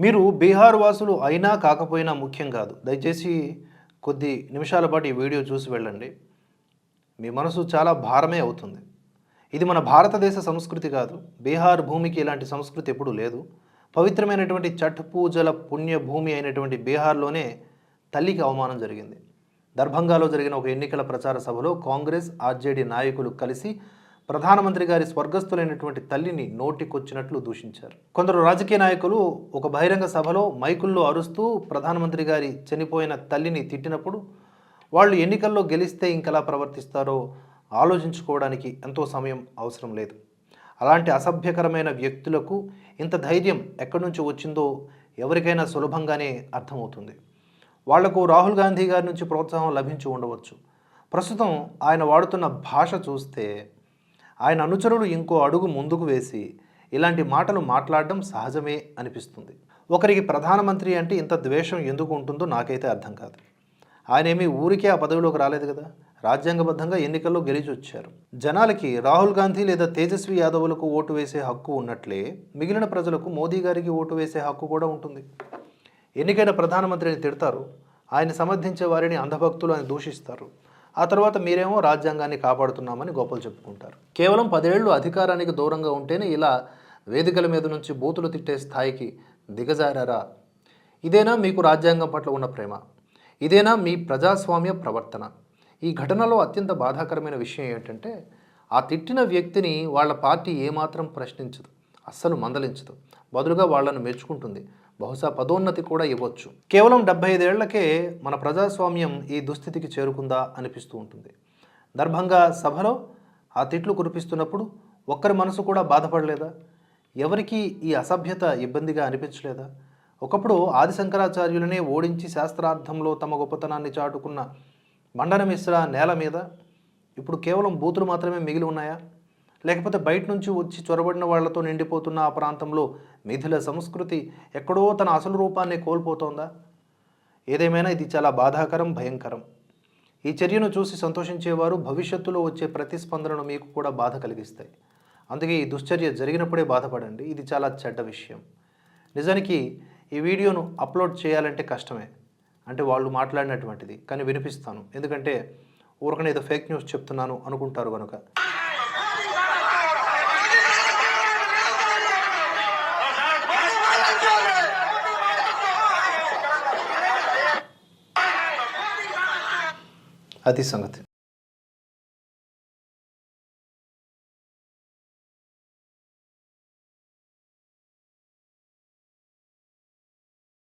మీరు బీహార్ వాసులు అయినా కాకపోయినా ముఖ్యం కాదు. దయచేసి కొద్ది నిమిషాల పాటు ఈ వీడియో చూసి వెళ్ళండి. మీ మనసు చాలా భారమే అవుతుంది. ఇది మన భారతదేశ సంస్కృతి కాదు. బీహార్ భూమికి ఇలాంటి సంస్కృతి ఎప్పుడూ లేదు. పవిత్రమైనటువంటి చట్ పూజల పుణ్యభూమి అయినటువంటి బీహార్లోనే తల్లికి అవమానం జరిగింది. దర్భంగాలో జరిగిన ఒక ఎన్నికల ప్రచార సభలో కాంగ్రెస్ ఆర్జేడీ నాయకులు కలిసి ప్రధానమంత్రి గారి స్వర్గస్థులైనటువంటి తల్లిని నోటికొచ్చినట్లు దూషించారు. కొందరు రాజకీయ నాయకులు ఒక బహిరంగ సభలో మైకుల్లో అరుస్తూ ప్రధానమంత్రి గారి చనిపోయిన తల్లిని తిట్టినప్పుడు వాళ్ళు ఎన్నికల్లో గెలిస్తే ఇంకెలా ప్రవర్తిస్తారో ఆలోచించుకోవడానికి ఎంతో సమయం అవసరం లేదు. అలాంటి అసభ్యకరమైన వ్యక్తులకు ఇంత ధైర్యం ఎక్కడి నుంచి వచ్చిందో ఎవరికైనా సులభంగానే అర్థమవుతుంది. వాళ్ళకు రాహుల్ గాంధీ గారి నుంచి ప్రోత్సాహం లభించి ఉండవచ్చు. ప్రస్తుతం ఆయన వాడుతున్న భాష చూస్తే ఆయన అనుచరులు ఇంకో అడుగు ముందుకు వేసి ఇలాంటి మాటలు మాట్లాడడం సహజమే అనిపిస్తుంది. ఒకరికి ప్రధానమంత్రి అంటే ఇంత ద్వేషం ఎందుకు ఉంటుందో నాకైతే అర్థం కాదు. ఆయన ఏమీ ఊరికే ఆ పదవిలోకి రాలేదు కదా? రాజ్యాంగబద్ధంగా ఎన్నికల్లో గెలిచి వచ్చారు. జనాలకి రాహుల్ గాంధీ లేదా తేజస్వి యాదవులకు ఓటు వేసే హక్కు ఉన్నట్లే మిగిలిన ప్రజలకు మోదీ గారికి ఓటు వేసే హక్కు కూడా ఉంటుంది. ఎన్నికైన ప్రధానమంత్రిని తిడతారు. ఆయన సమర్థించే వారిని అంధభక్తులు అని దూషిస్తారు. ఆ తర్వాత మీరేమో రాజ్యాంగాన్ని కాపాడుతున్నామని గొప్పలు చెప్పుకుంటారు. కేవలం పదేళ్ళు అధికారానికి దూరంగా ఉంటేనే ఇలా వేదికల మీద నుంచి బూతులు తిట్టే స్థాయికి దిగజారారా? ఇదేనా మీకు రాజ్యాంగం పట్ల ఉన్న ప్రేమ? ఇదేనా మీ ప్రజాస్వామ్య ప్రవర్తన? ఈ ఘటనలో అత్యంత బాధాకరమైన విషయం ఏంటంటే ఆ తిట్టిన వ్యక్తిని వాళ్ళ పార్టీ ఏమాత్రం ప్రశ్నించదు అస్సలు మందలించదు. బదులుగా వాళ్ళను మెచ్చుకుంటుంది. బహుశా పదోన్నతి కూడా ఇవ్వచ్చు. కేవలం డెబ్బై ఐదేళ్ళకే మన ప్రజాస్వామ్యం ఈ దుస్థితికి చేరుకుందా అనిపిస్తూ ఉంటుంది. దర్భంగా సభలో ఆ తిట్లు కురిపిస్తున్నప్పుడు ఒక్కరి మనసు కూడా బాధపడలేదా? ఎవరికి ఈ అసభ్యత ఇబ్బందిగా అనిపించలేదా? ఒకప్పుడు ఆది శంకరాచార్యులనే ఓడించి శాస్త్రార్థంలో తమ గొప్పతనాన్ని చాటుకున్న మండన మిశ్ర నేల మీద ఇప్పుడు కేవలం బూతులు మాత్రమే మిగిలి ఉన్నాయా? లేకపోతే బయట నుంచి వచ్చి చొరబడిన వాళ్ళతో నిండిపోతున్న ఆ ప్రాంతంలో మిథుల సంస్కృతి ఎక్కడో తన అసలు రూపాన్ని కోల్పోతోందా? ఏదేమైనా ఇది చాలా బాధాకరం భయంకరం. ఈ చర్యను చూసి సంతోషించేవారు భవిష్యత్తులో వచ్చే ప్రతిస్పందనను మీకు కూడా బాధ కలిగిస్తాయి. అందుకే ఈ దుశ్చర్య జరిగినప్పుడే బాధపడండి. ఇది చాలా చెడ్డ విషయం. నిజానికి ఈ వీడియోను అప్లోడ్ చేయాలంటే కష్టమే. అంటే వాళ్ళు మాట్లాడినటువంటిది. కానీ వినిపిస్తాను. ఎందుకంటే ఊరకనే ఏదో ఫేక్ న్యూస్ చెప్తున్నాను అనుకుంటారు కనుక అది సంగతి.